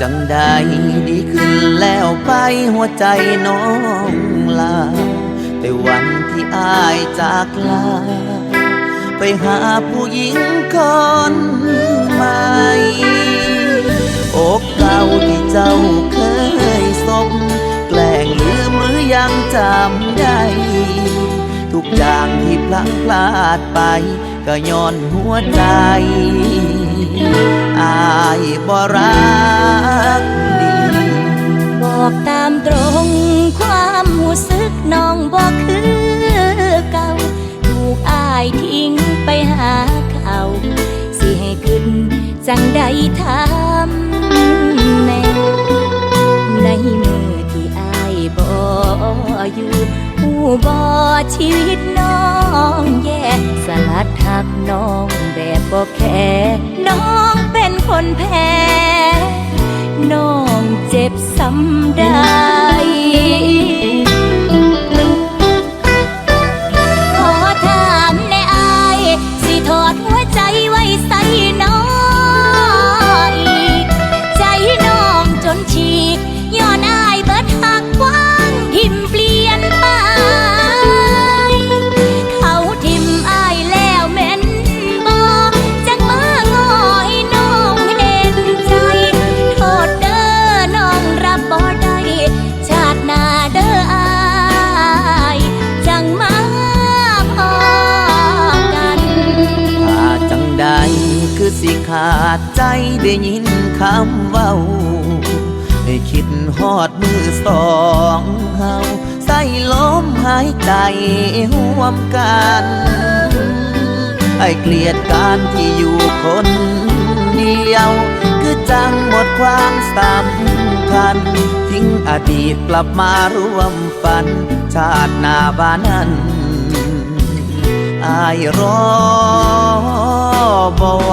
จังใดดีขึ้นแล้วไปหัวใจน้องลา แต่วันที่อายจากลา ไปหาผู้หญิงคนใหม่อกเก่าที่เจ้าเคยสบแกล้งลืมหรือยังจำได้ ทุกอย่างที่พลังพลาดไป ก็ย้อนหัวใจ อายบ่รักดีบอกตามตรงความหูสึกน้องบอกคือเก่าถูกอายทิ้งไปหาเขา สิให้ขึ้นจังใดท่า บ่ชีวิตน้องแย่สลัดหักน้องแบบบ่แค่น้องเป็นคนแพ้น้องเจ็บซ้ำได้ ขาดใจได้ยินคำเว้า ให้คิดฮอดมือสองเฮาใส่ลมหายใจห่วมกันไอ้เกลียดการที่อยู่คนเดียว คือจังหมดความสำคัญ ทิ้งอดีตกลับมาร่วมฝัน ชาติหน้าบ้านนั้นอายรอบ่ไหว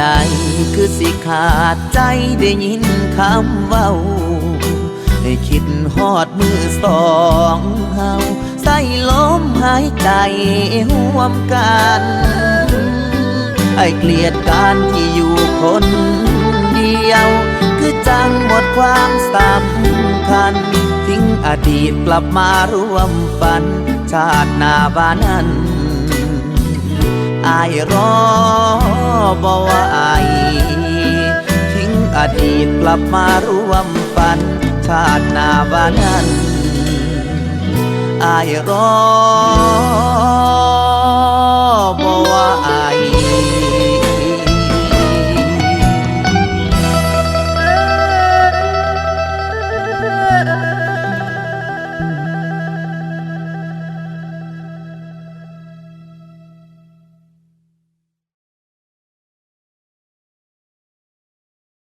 ใดคือสิขาดใจได้ยินคำเว้า ให้คิดฮอดมือสองเฮาใส่ลมหายใจห่วมกัน ไอเกลียดการที่อยู่คนเดียว คือจังหมดความสำคัญ ทิ้งอดีตกลับมาร่วมฝัน ชาติหน้าบ้านนั้น อายรอบ่ไหวทิ้งอดีตกลับมาร่วมฝัน ชาติหน้าบ้านนั้นอายรอ